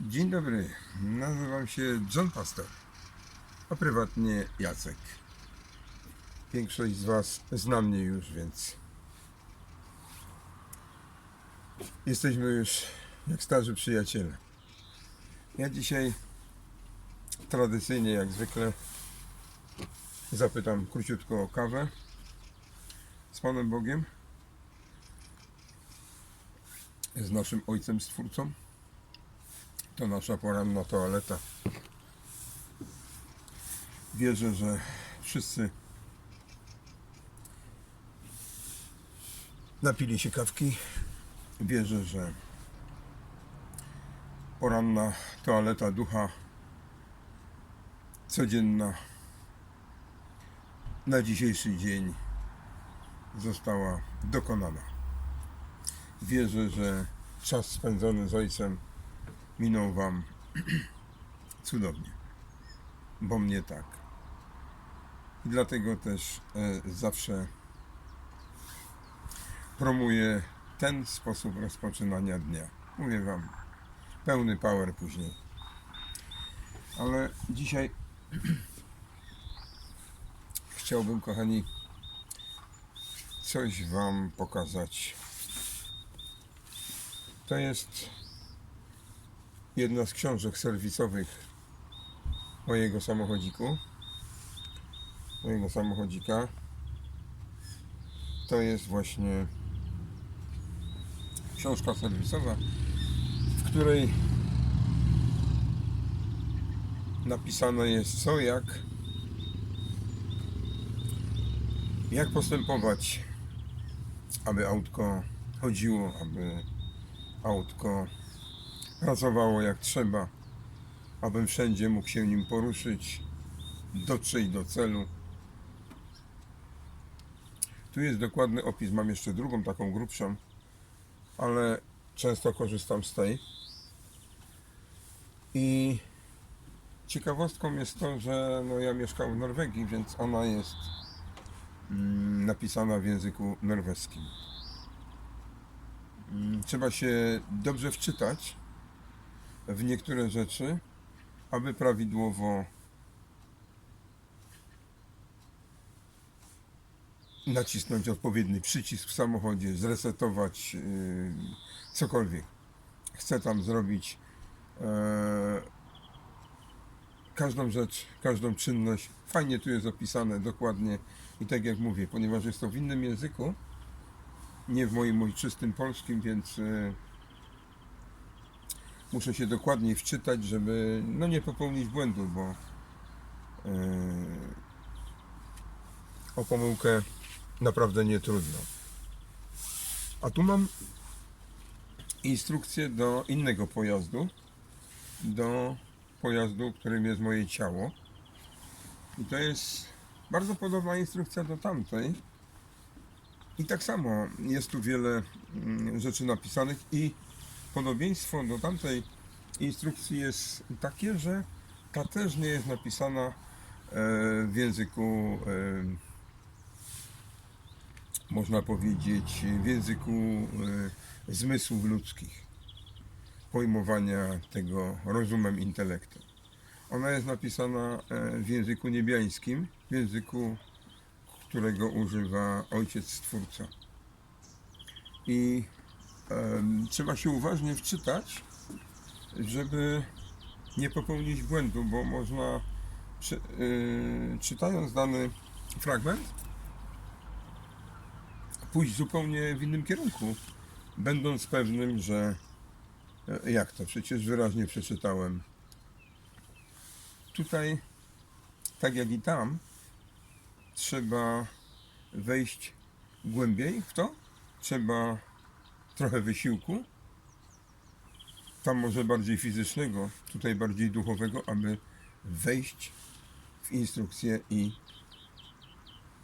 Dzień dobry, nazywam się John Pastor, a prywatnie Jacek. Większość z Was zna mnie już, więc jesteśmy już jak starzy przyjaciele. Ja dzisiaj tradycyjnie, jak zwykle, zapytam króciutko o kawę z Panem Bogiem, z naszym Ojcem Stwórcą. To nasza poranna toaleta. Wierzę, że wszyscy napili się kawki. Wierzę, że poranna toaleta ducha codzienna na dzisiejszy dzień została dokonana. Wierzę, że czas spędzony z Ojcem minął Wam cudownie, bo mnie tak. I dlatego też e, zawsze promuję ten sposób rozpoczynania dnia. Mówię Wam, pełny power później. Ale dzisiaj chciałbym, kochani, coś Wam pokazać. To jest jedna z książek serwisowych mojego samochodziku. Mojego samochodzika. To jest właśnie książka serwisowa, w której napisane jest co, jak, jak postępować, aby autko chodziło, aby autko pracowało jak trzeba, abym wszędzie mógł się nim poruszyć, dotrzeć do celu. Tu jest dokładny opis. Mam jeszcze drugą taką grubszą, ale często korzystam z tej. I ciekawostką jest to, że no ja mieszkam w Norwegii, więc ona jest mm, napisana w języku norweskim. Mm, Trzeba się dobrze wczytać w niektóre rzeczy, aby prawidłowo nacisnąć odpowiedni przycisk w samochodzie, zresetować yy, cokolwiek. Chcę tam zrobić e, każdą rzecz, każdą czynność. Fajnie tu jest opisane dokładnie i tak jak mówię, ponieważ jest to w innym języku, nie w moim ojczystym polskim, więc e, muszę się dokładniej wczytać, żeby no nie popełnić błędu, bo e, o pomyłkę naprawdę nie trudno. A tu mam instrukcję do innego pojazdu, do pojazdu, którym jest moje ciało. I to jest bardzo podobna instrukcja do tamtej. I tak samo jest tu wiele mm, rzeczy napisanych i podobieństwo do tamtej instrukcji jest takie, że ta też nie jest napisana e, w języku, e, można powiedzieć, w języku e, zmysłów ludzkich, pojmowania tego rozumem, intelektem. Ona jest napisana w języku niebiańskim, w języku, którego używa Ojciec Stwórca. I trzeba się uważnie wczytać, żeby nie popełnić błędu, bo można przy, y, czytając dany fragment pójść zupełnie w innym kierunku, będąc pewnym, że e, jak to, przecież wyraźnie przeczytałem. Tutaj, tak jak i tam, trzeba wejść głębiej w to, trzeba trochę wysiłku, tam może bardziej fizycznego, tutaj bardziej duchowego, aby wejść w instrukcję i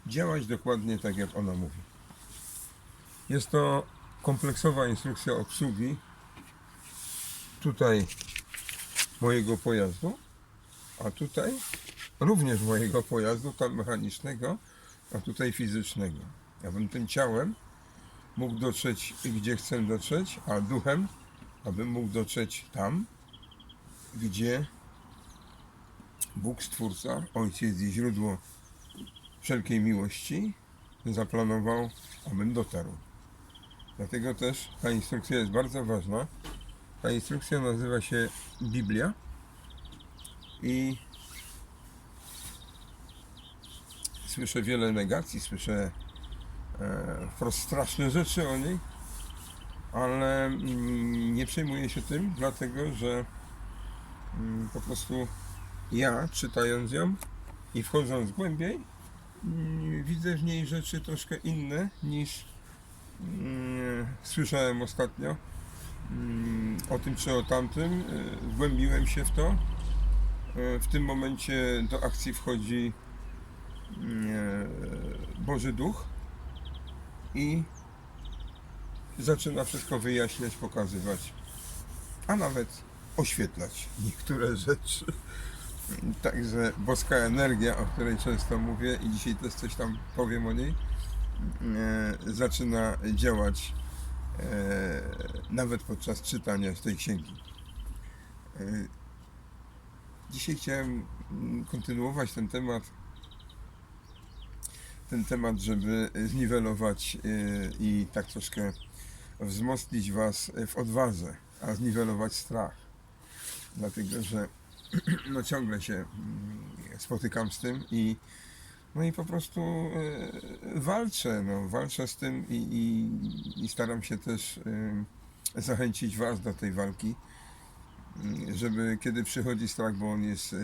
działać dokładnie tak, jak ona mówi. Jest to kompleksowa instrukcja obsługi tutaj mojego pojazdu, a tutaj również mojego pojazdu, tam mechanicznego, a tutaj fizycznego. Abym tym ciałem mógł dotrzeć gdzie chcę dotrzeć, a duchem, abym mógł dotrzeć tam, gdzie Bóg Stwórca, Ojciec i źródło wszelkiej miłości, zaplanował, abym dotarł. Dlatego też ta instrukcja jest bardzo ważna. Ta instrukcja nazywa się Biblia i słyszę wiele negacji, słyszę wprost straszne rzeczy o niej, ale mm, nie przejmuję się tym, dlatego że mm, po prostu ja czytając ją i wchodząc głębiej, mm, widzę w niej rzeczy troszkę inne niż słyszałem ostatnio o tym czy o tamtym. E, Wgłębiłem się w to. E, W tym momencie do akcji wchodzi e, Boży Duch i zaczyna wszystko wyjaśniać, pokazywać, a nawet oświetlać niektóre rzeczy. Także boska energia, o której często mówię i dzisiaj też coś tam powiem o niej, e, zaczyna działać e, nawet podczas czytania tej księgi. E, Dzisiaj chciałem kontynuować ten temat, ten temat, żeby zniwelować e, i tak troszkę wzmocnić Was w odwadze, a zniwelować strach. Dlatego, że no ciągle się mm, spotykam z tym i no i po prostu e, walczę, no, walczę z tym i, i, i staram się też zachęcić Was do tej walki, żeby kiedy przychodzi strach, bo on jest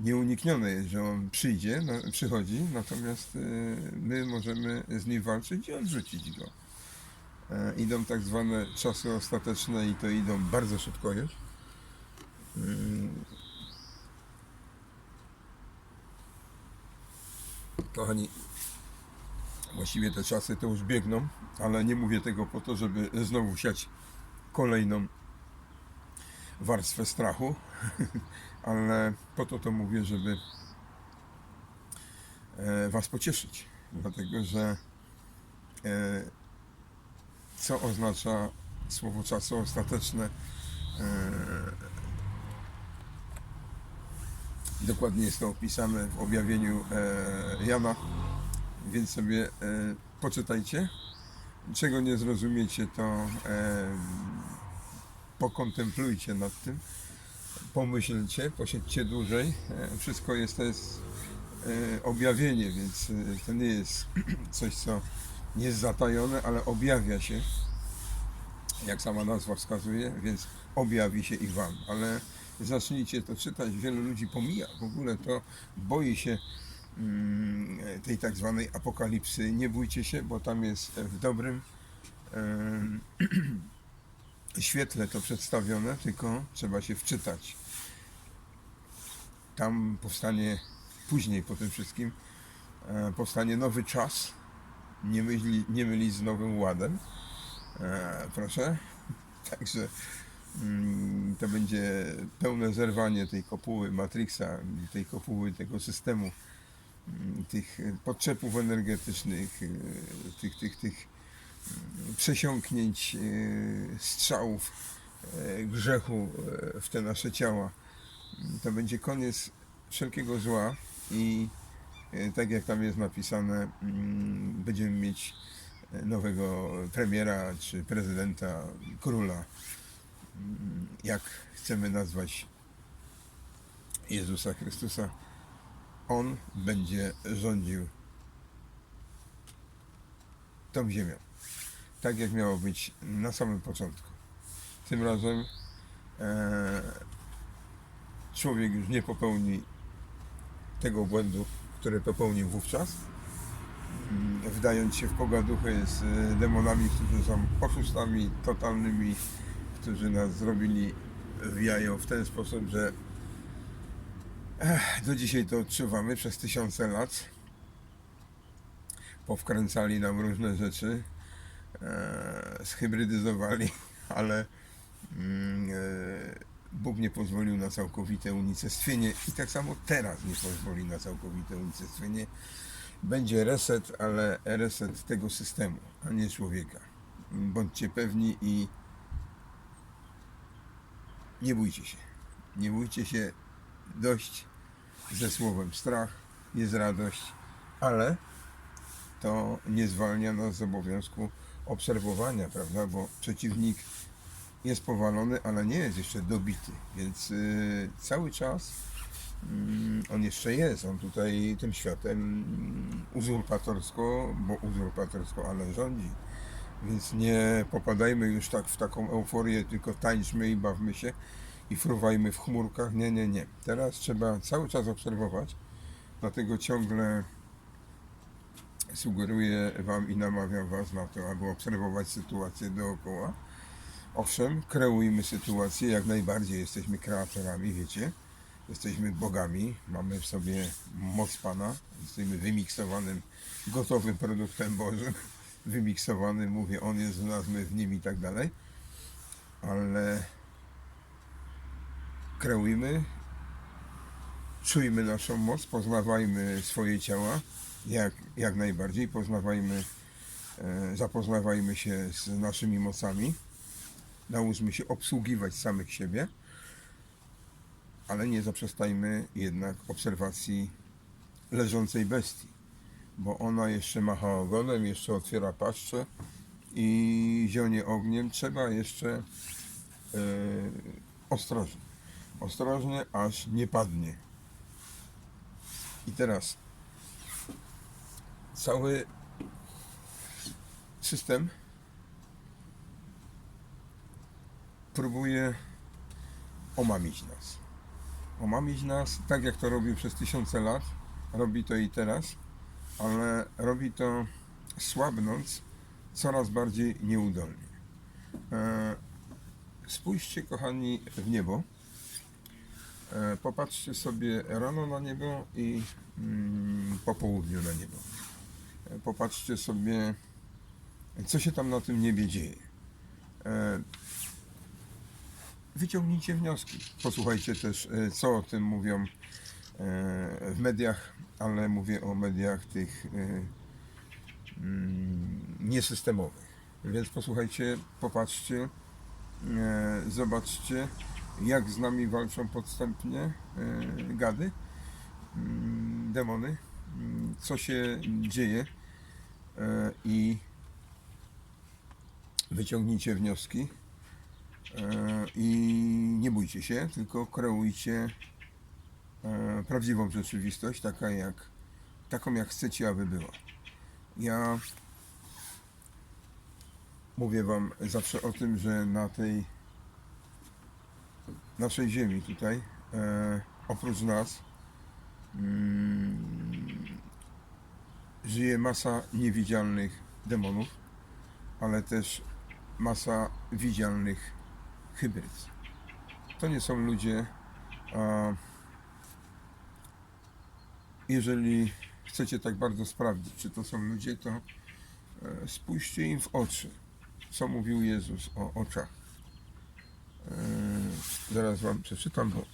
e, nieunikniony, jest, że on przyjdzie, no, przychodzi, natomiast e, my możemy z nim walczyć i odrzucić go. E, Idą tak zwane czasy ostateczne i to idą bardzo szybko już. Mm. Kochani, właściwie te czasy to już biegną, ale nie mówię tego po to, żeby znowu siać kolejną warstwę strachu, ale po to to mówię, żeby e, Was pocieszyć, dlatego że e, co oznacza słowo czasu ostateczne? E, Dokładnie jest to opisane w objawieniu Jana, więc sobie poczytajcie. Czego nie zrozumiecie, to pokontemplujcie nad tym, pomyślcie, posiedźcie dłużej. E, wszystko jest to jest e, objawienie, więc e, to nie jest coś, co jest zatajone, ale objawia się, jak sama nazwa wskazuje, więc objawi się i Wam. Ale zacznijcie to czytać. Wielu ludzi pomija w ogóle to, boi się mm, tej tak zwanej apokalipsy. Nie bójcie się, bo tam jest w dobrym świetle to przedstawione, tylko trzeba się wczytać. Tam powstanie później po tym wszystkim e, powstanie nowy czas. Nie, nie mylić z nowym ładem. E, proszę. Także mm, to będzie pełne zerwanie tej kopuły Matrixa, tej kopuły tego systemu, mm, tych podczepów energetycznych, y, tych, tych, tych mm, przesiąknięć, strzałów grzechu w te nasze ciała. To będzie koniec wszelkiego zła i y, tak jak tam jest napisane, mm, będziemy mieć nowego premiera czy prezydenta, króla, mm, jak chcemy nazwać Jezusa Chrystusa, On będzie rządził tą ziemią. Tak jak miało być na samym początku. Tym razem e, człowiek już nie popełni tego błędu, który popełnił wówczas, mm, wdając się w pogaduchy z e, demonami, którzy są oszustami totalnymi, którzy nas zrobili w jajo w ten sposób, że do dzisiaj to odczuwamy przez tysiące lat. Powkręcali nam różne rzeczy, e, zhybrydyzowali, ale mm, e, Bóg nie pozwolił na całkowite unicestwienie i tak samo teraz nie pozwoli na całkowite unicestwienie. Będzie reset, ale reset tego systemu, a nie człowieka. Bądźcie pewni i nie bójcie się. Nie bójcie się dość ze słowem strach, jest radość, ale to nie zwalnia nas z obowiązku obserwowania, prawda? Bo przeciwnik jest powalony, ale nie jest jeszcze dobity, więc y, cały czas mm, on jeszcze jest. On tutaj tym światem mm, uzurpatorsko, bo uzurpatorsko, ale rządzi. Więc nie popadajmy już tak w taką euforię, tylko tańczmy i bawmy się i fruwajmy w chmurkach. Nie, nie, nie. Teraz trzeba cały czas obserwować, dlatego ciągle sugeruję Wam i namawiam Was na to, aby obserwować sytuację dookoła. Owszem, kreujmy sytuację, jak najbardziej jesteśmy kreatorami, wiecie. Jesteśmy bogami, mamy w sobie moc Pana, jesteśmy wymiksowanym, gotowym produktem Bożym. Wymiksowany, mówię, On jest w nas, my w Nim i tak dalej. Ale kreujmy, czujmy naszą moc, poznawajmy swoje ciała, jak, jak najbardziej, poznawajmy, e, zapoznawajmy się z naszymi mocami, nauczmy się obsługiwać samych siebie, ale nie zaprzestajmy jednak obserwacji leżącej bestii, bo ona jeszcze macha ogonem, jeszcze otwiera paszczę i zionie ogniem. Trzeba jeszcze e, ostrożnie, ostrożnie, aż nie padnie. I teraz cały system próbuje omamić nas. Omamić nas tak, jak to robił przez tysiące lat, robi to i teraz, ale robi to słabnąc coraz bardziej nieudolnie. E, spójrzcie, kochani, w niebo. E, popatrzcie sobie rano na niebo i mm, po południu na niebo. E, Popatrzcie sobie, co się tam na tym niebie dzieje. Wyciągnijcie wnioski. Posłuchajcie też, e, co o tym mówią e, w mediach, ale mówię o mediach tych e, mm, niesystemowych. Więc posłuchajcie, popatrzcie, zobaczcie, jak z nami walczą podstępnie gady, mm, demony, mm, co się dzieje i wyciągnijcie wnioski i nie bójcie się, tylko kreujcie e, prawdziwą rzeczywistość, taka jak, taką jak chcecie, aby była. Ja mówię Wam zawsze o tym, że na tej naszej ziemi tutaj, e, oprócz nas, mm, żyje masa niewidzialnych demonów, ale też masa widzialnych hybryd. To nie są ludzie, a jeżeli chcecie tak bardzo sprawdzić, czy to są ludzie, to e, spójrzcie im w oczy, co mówił Jezus o oczach. E, Zaraz Wam przeczytam, bo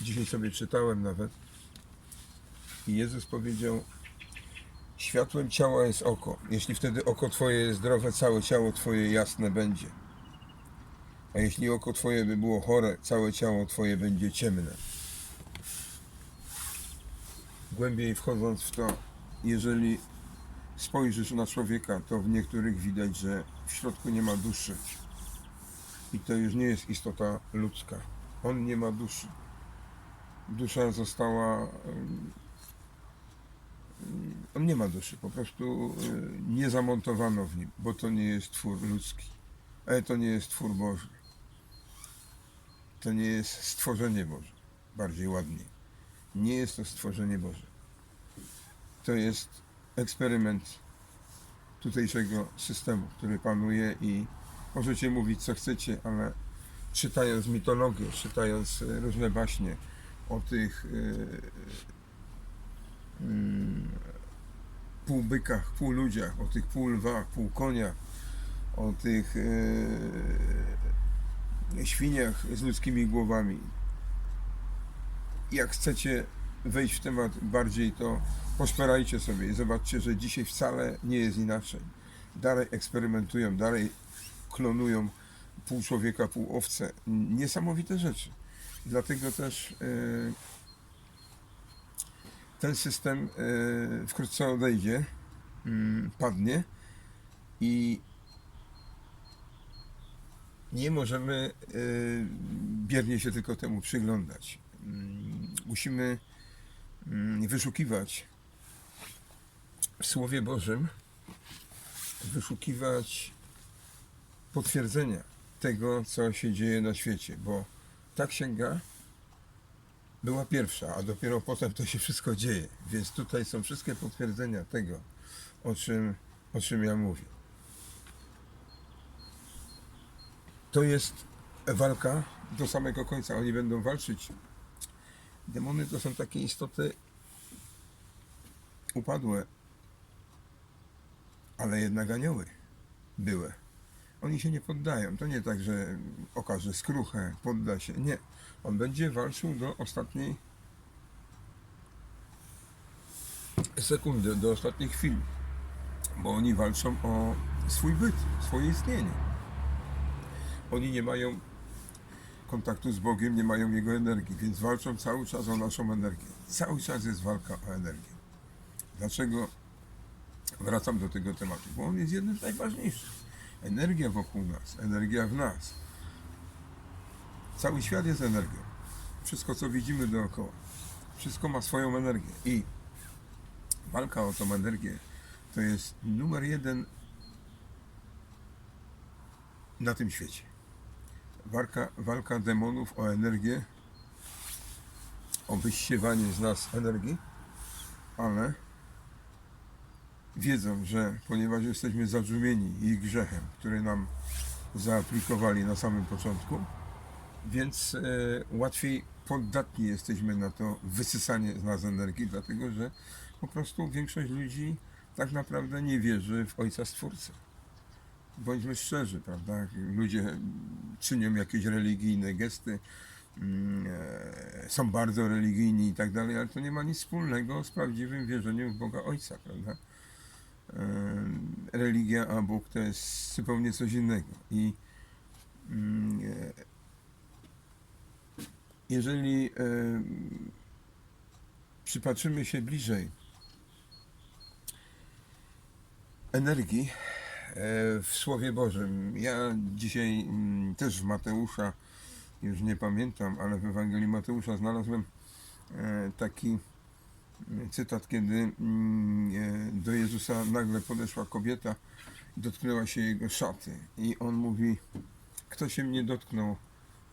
dzisiaj sobie czytałem nawet. I Jezus powiedział, światłem ciała jest oko. Jeśli wtedy oko Twoje jest zdrowe, całe ciało Twoje jasne będzie. A jeśli oko Twoje by było chore, całe ciało Twoje będzie ciemne. Głębiej wchodząc w to, jeżeli spojrzysz na człowieka, to w niektórych widać, że w środku nie ma duszy. I to już nie jest istota ludzka. On nie ma duszy. Dusza została. On nie ma duszy, po prostu y, nie zamontowano w nim, bo to nie jest twór ludzki, ale to nie jest twór Boży. To nie jest stworzenie Boże, bardziej ładnie. Nie jest to stworzenie Boże. To jest eksperyment tutejszego systemu, który panuje i możecie mówić co chcecie, ale czytając mitologię, czytając różne baśnie o tych e, mm, półbykach, półludziach, o tych półlwach, półkoniach, o tych e, świniach z ludzkimi głowami. Jak chcecie wejść w temat bardziej, to poszperajcie sobie i zobaczcie, że dzisiaj wcale nie jest inaczej. Dalej eksperymentują, dalej klonują pół człowieka, pół owce. Niesamowite rzeczy. Dlatego też e, ten system e, wkrótce odejdzie, mm, padnie i nie możemy e, biernie się tylko temu przyglądać. Mm, Musimy mm, wyszukiwać w Słowie Bożym, wyszukiwać potwierdzenia tego, co się dzieje na świecie, bo ta księga była pierwsza, a dopiero potem to się wszystko dzieje. Więc tutaj są wszystkie potwierdzenia tego, o czym, o czym ja mówię. To jest walka do samego końca. Oni będą walczyć. Demony to są takie istoty upadłe, ale jednak anioły były. Oni się nie poddają. To nie tak, że okaże skruchę, podda się. Nie. On będzie walczył do ostatniej sekundy, do ostatniej chwili. Bo oni walczą o swój byt, swoje istnienie. Oni nie mają kontaktu z Bogiem, nie mają Jego energii, więc walczą cały czas o naszą energię. Cały czas jest walka o energię. Dlaczego wracam do tego tematu? Bo on jest jednym z najważniejszych. Energia wokół nas, energia w nas. Cały świat jest energią. Wszystko, co widzimy dookoła, wszystko ma swoją energię. I walka o tą energię to jest numer jeden na tym świecie. Walka, walka demonów o energię, o wyssiewanie z nas energii, ale wiedzą, że ponieważ jesteśmy zadrzumieni ich grzechem, który nam zaaplikowali na samym początku, więc e, łatwiej poddatni jesteśmy na to wysysanie z nas energii, dlatego że po prostu większość ludzi tak naprawdę nie wierzy w Ojca Stwórcę. Bądźmy szczerzy, prawda? Ludzie czynią jakieś religijne gesty, mm, e, są bardzo religijni i tak dalej, ale to nie ma nic wspólnego z prawdziwym wierzeniem w Boga Ojca, prawda? E, Religia a Bóg to jest zupełnie coś innego. I mm, e, jeżeli przypatrzymy się bliżej energii w Słowie Bożym, ja dzisiaj mm, też w Mateusza, już nie pamiętam, ale w Ewangelii Mateusza znalazłem e, taki mm, cytat, kiedy mm, e, do Jezusa nagle podeszła kobieta i dotknęła się jego szaty. I on mówi, kto się mnie dotknął,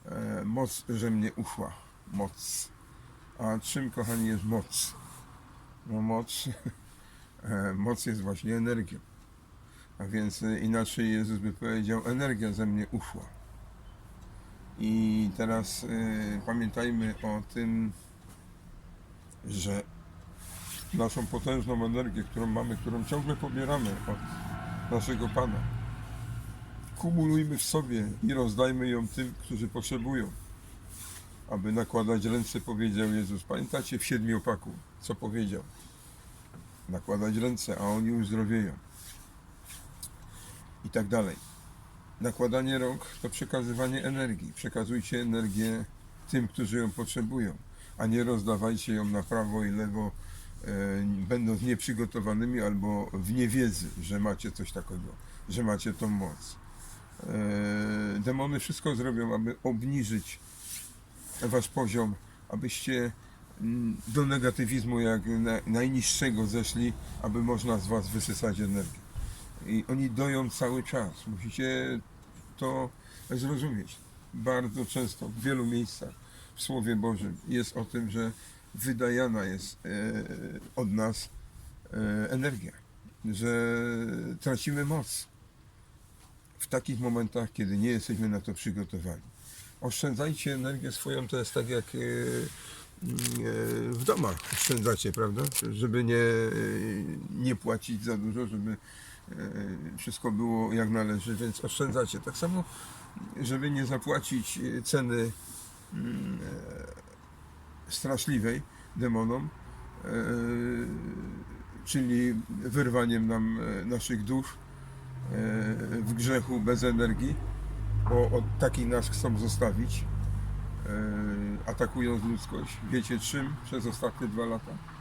e, moc, że mnie uszła. Moc. A czym, kochani, jest moc? No moc, e, moc jest właśnie energią. A więc inaczej Jezus by powiedział, energia ze mnie uszła. I teraz e, pamiętajmy o tym, że naszą potężną energię, którą mamy, którą ciągle pobieramy od naszego Pana, kumulujmy w sobie i rozdajmy ją tym, którzy potrzebują. Aby nakładać ręce, powiedział Jezus. Pamiętacie w siedmiopaku, co powiedział? Nakładać ręce, a oni uzdrowieją. I tak dalej. Nakładanie rąk to przekazywanie energii. Przekazujcie energię tym, którzy ją potrzebują, a nie rozdawajcie ją na prawo i lewo, e, będąc nieprzygotowanymi albo w niewiedzy, że macie coś takiego, że macie tą moc. E, demony wszystko zrobią, aby obniżyć wasz poziom, abyście mm, do negatywizmu jak na, najniższego zeszli, aby można z was wysysać energię. I oni doją cały czas. Musicie to zrozumieć. Bardzo często, w wielu miejscach w Słowie Bożym jest o tym, że wydajana jest e, od nas e, energia, że tracimy moc w takich momentach, kiedy nie jesteśmy na to przygotowani. Oszczędzajcie energię swoją, to jest tak jak e, w domach oszczędzacie, prawda? Żeby nie, nie płacić za dużo, żeby wszystko było jak należy, więc oszczędzacie. Tak samo, żeby nie zapłacić e, ceny mm, e, straszliwej demonom, e, czyli wyrwaniem nam e, naszych dusz e, w grzechu bez energii, bo od nas chcą zostawić, e, atakując ludzkość. Wiecie czym przez ostatnie dwa lata?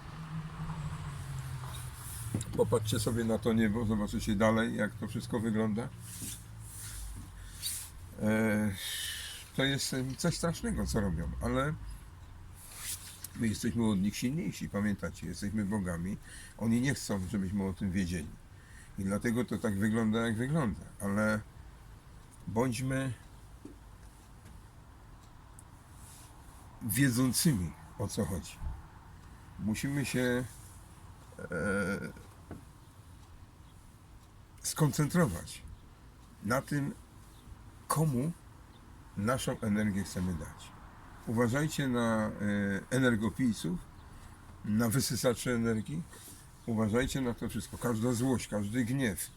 Popatrzcie sobie na to niebo, zobaczycie dalej, jak to wszystko wygląda. E, To jest coś strasznego, co robią, ale my jesteśmy od nich silniejsi, pamiętacie, jesteśmy bogami. Oni nie chcą, żebyśmy o tym wiedzieli. I dlatego to tak wygląda, jak wygląda. Ale bądźmy wiedzącymi, o co chodzi. Musimy się e, skoncentrować na tym, komu naszą energię chcemy dać. Uważajcie na e, energopijców, na wysysaczy energii. Uważajcie na to wszystko. Każda złość, każdy gniew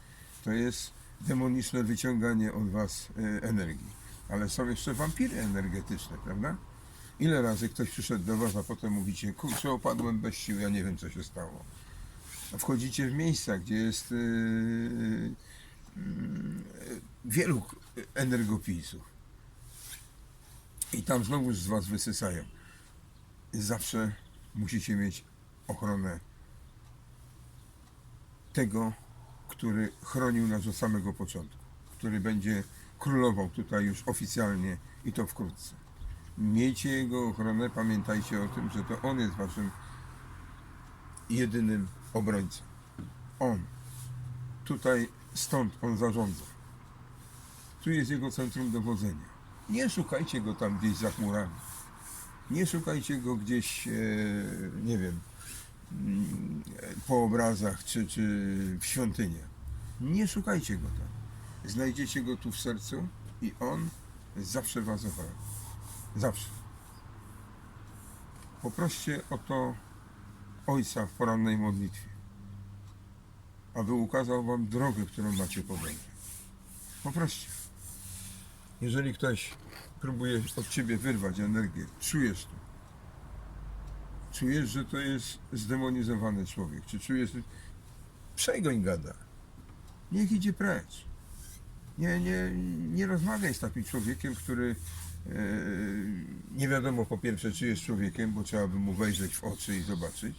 to jest demoniczne wyciąganie od was e, energii. Ale są jeszcze wampiry energetyczne, prawda? Ile razy ktoś przyszedł do was, a potem mówicie, kurczę, opadłem bez sił, ja nie wiem, co się stało. Wchodzicie w miejsca, gdzie jest e, mm, wielu energopijców. I tam znowu z was wysysają. Zawsze musicie mieć ochronę tego, który chronił nas od samego początku, który będzie królował tutaj już oficjalnie i to wkrótce. Miejcie jego ochronę, pamiętajcie o tym, że to on jest waszym jedynym obrońcą. On. Tutaj, stąd on zarządza. Tu jest jego centrum dowodzenia. Nie szukajcie go tam gdzieś za chmurami. Nie szukajcie go gdzieś, e, nie wiem, mm, po obrazach czy, czy w świątyniach. Nie szukajcie go tam. Znajdziecie go tu w sercu i on zawsze was ochroni. Zawsze. Poproście o to Ojca w porannej modlitwie, aby ukazał wam drogę, którą macie podążać. Poproście. Jeżeli ktoś próbuje od ciebie wyrwać energię, czujesz to. Czujesz, że to jest zdemonizowany człowiek. Czy czujesz. Przegoń gada. Niech idzie precz. Nie, nie, nie rozmawiaj z takim człowiekiem, który e, nie wiadomo po pierwsze, czy jest człowiekiem, bo trzeba by mu wejrzeć w oczy i zobaczyć,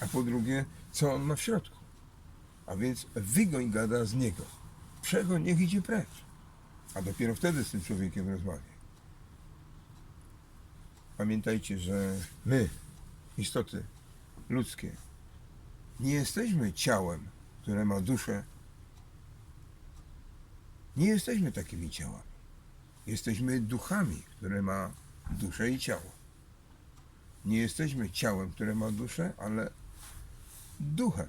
a po drugie, co on ma w środku. A więc wygoń gada z niego. Przegoń, niech idzie precz a dopiero wtedy z tym człowiekiem rozmawiaj. Pamiętajcie, że my, istoty ludzkie, nie jesteśmy ciałem, które ma duszę. Nie jesteśmy takimi ciałami. Jesteśmy duchami, które ma duszę i ciało. Nie jesteśmy ciałem, które ma duszę, ale duchem,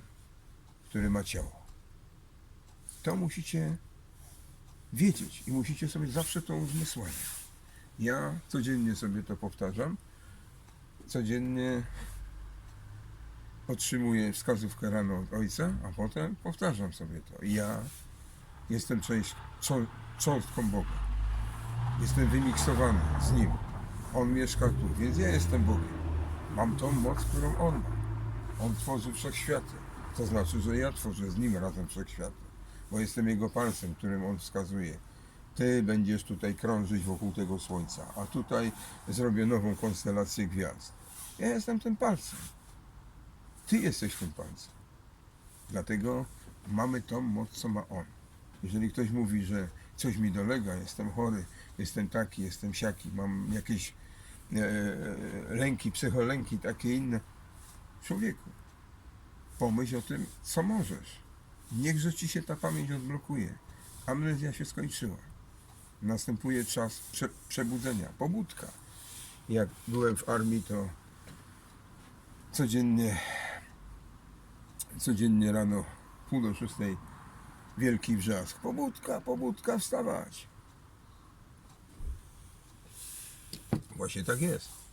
który ma ciało. To musicie wiedzieć i musicie sobie zawsze to uzmysławiać. Ja codziennie sobie to powtarzam. Codziennie otrzymuję wskazówkę rano od ojca, a potem powtarzam sobie to. Ja jestem część, cząst- cząstką Boga. Jestem wymiksowany z Nim. On mieszka tu, więc ja jestem Bogiem. Mam tą moc, którą On ma. On tworzy wszechświaty. To znaczy, że ja tworzę z Nim razem wszechświaty bo jestem jego palcem, którym on wskazuje. Ty będziesz tutaj krążyć wokół tego słońca, a tutaj zrobię nową konstelację gwiazd. Ja jestem tym palcem. Ty jesteś tym palcem. Dlatego mamy tą moc, co ma on. Jeżeli ktoś mówi, że coś mi dolega, jestem chory, jestem taki, jestem siaki, mam jakieś e, lęki, psycholęki, takie inne. Człowieku, pomyśl o tym, co możesz. Niechże ci się ta pamięć odblokuje. Amnezja się skończyła. Następuje czas prze, przebudzenia, pobudka. Jak byłem w armii, to codziennie, codziennie rano, pół do szóstej, wielki wrzask. Pobudka, pobudka, wstawać. Właśnie tak jest.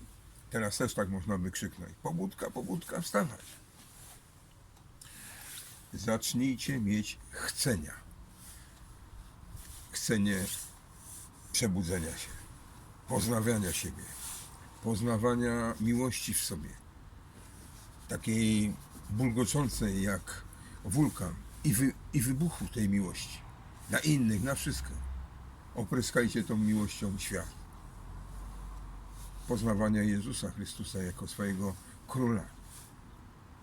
Teraz też tak można by krzyknąć. Pobudka, pobudka, wstawać zacznijcie mieć chcenia. Chcenie przebudzenia się, poznawania siebie, poznawania miłości w sobie, takiej bulgoczącej jak wulkan i, wy, i wybuchu tej miłości na innych, na wszystko. opryskajcie tą miłością świat. Poznawania Jezusa Chrystusa jako swojego króla,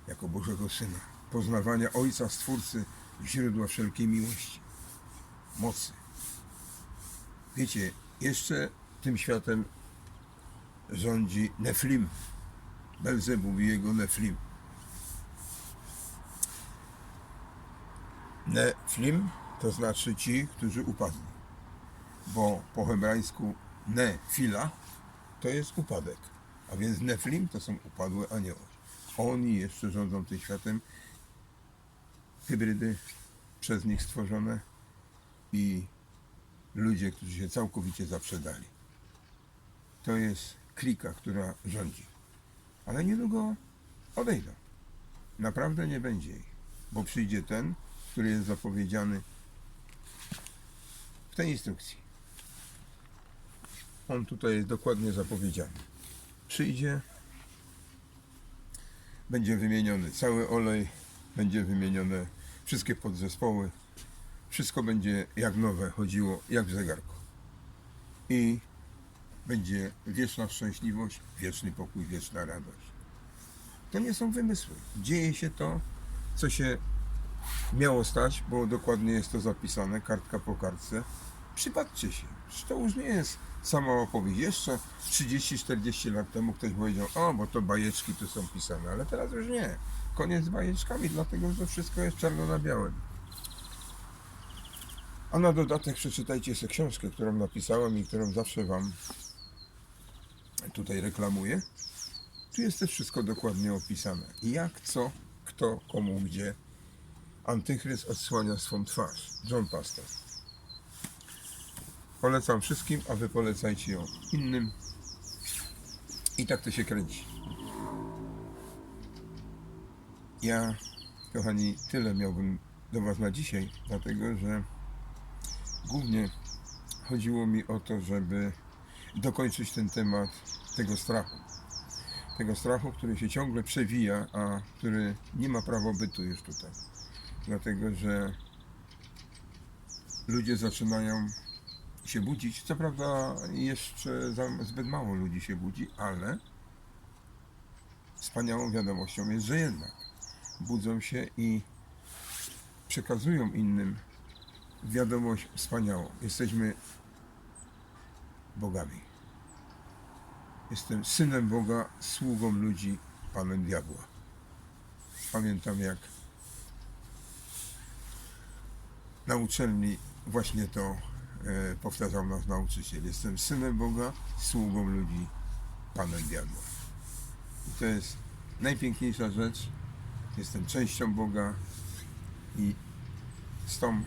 jako Bożego Syna. Poznawania Ojca Stwórcy, źródła wszelkiej miłości, mocy. Wiecie, jeszcze tym światem rządzi Neflim. Belzebub i jego Neflim. Neflim to znaczy ci, którzy upadli. Bo po hebrajsku nefila to jest upadek. A więc Neflim to są upadłe anioły. Oni jeszcze rządzą tym światem. Hybrydy przez nich stworzone i ludzie, którzy się całkowicie zaprzedali. To jest klika, która rządzi. Ale niedługo odejdą. Naprawdę nie będzie ich, bo przyjdzie ten, który jest zapowiedziany w tej instrukcji. On tutaj jest dokładnie zapowiedziany. Przyjdzie, będzie wymieniony cały olej, będzie wymienione wszystkie podzespoły, wszystko będzie jak nowe chodziło, jak w zegarku. I będzie wieczna szczęśliwość, wieczny pokój, wieczna radość. To nie są wymysły. Dzieje się to, co się miało stać, bo dokładnie jest to zapisane, kartka po kartce. Przypatrzcie się. To już nie jest sama opowieść. Jeszcze 30-40 lat temu ktoś powiedział, o, bo to bajeczki tu są pisane, ale teraz już nie. Koniec z bajeczkami, dlatego że wszystko jest czarno na białym. A na dodatek przeczytajcie sobie książkę, którą napisałem i którą zawsze Wam tutaj reklamuję. Tu jest też wszystko dokładnie opisane. Jak, co, kto, komu, gdzie. Antychryst odsłania swą twarz. John Pastor. Polecam wszystkim, a Wy polecajcie ją innym. I tak to się kręci. Ja, kochani, tyle miałbym do Was na dzisiaj, dlatego że głównie chodziło mi o to, żeby dokończyć ten temat tego strachu. Tego strachu, który się ciągle przewija, a który nie ma prawa bytu już tutaj. Dlatego, że ludzie zaczynają się budzić. Co prawda, jeszcze zbyt mało ludzi się budzi, ale wspaniałą wiadomością jest, że jednak budzą się i przekazują innym wiadomość wspaniałą. Jesteśmy bogami. Jestem synem Boga, sługą ludzi, panem diabła. Pamiętam jak na uczelni właśnie to powtarzał nasz nauczyciel. Jestem synem Boga, sługą ludzi, panem diabła. I to jest najpiękniejsza rzecz. Jestem częścią Boga i z tą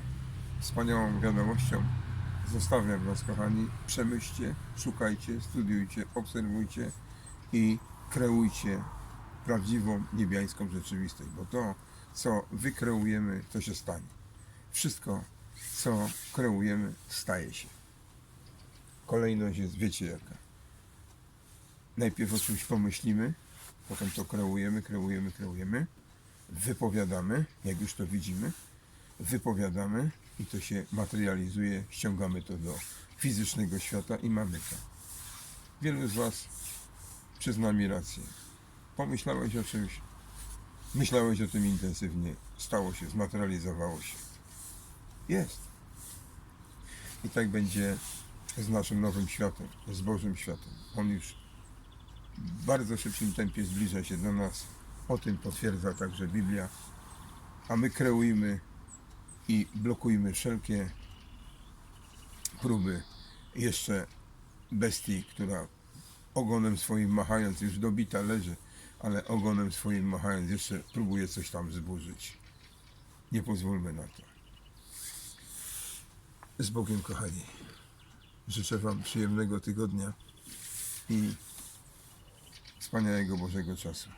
wspaniałą wiadomością zostawiam Was, kochani. Przemyślcie, szukajcie, studiujcie, obserwujcie i kreujcie prawdziwą niebiańską rzeczywistość, bo to, co wykreujemy, to się stanie. Wszystko, co kreujemy, staje się. Kolejność jest, wiecie jaka. Najpierw o czymś pomyślimy, potem to kreujemy, kreujemy, kreujemy, wypowiadamy, jak już to widzimy, wypowiadamy i to się materializuje, ściągamy to do fizycznego świata i mamy to. Wielu z Was przyzna mi rację. Pomyślałeś o czymś, myślałeś o tym intensywnie, stało się, zmaterializowało się. Jest. I tak będzie z naszym nowym światem, z Bożym światem. On już w bardzo szybkim tempie zbliża się do nas. O tym potwierdza także Biblia. A my kreujmy i blokujmy wszelkie próby jeszcze bestii, która ogonem swoim machając, już dobita leży, ale ogonem swoim machając jeszcze próbuje coś tam zburzyć. Nie pozwólmy na to. Z Bogiem, kochani. Życzę Wam przyjemnego tygodnia i wspaniałego Bożego czasu.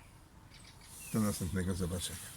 Do następnego zobaczenia.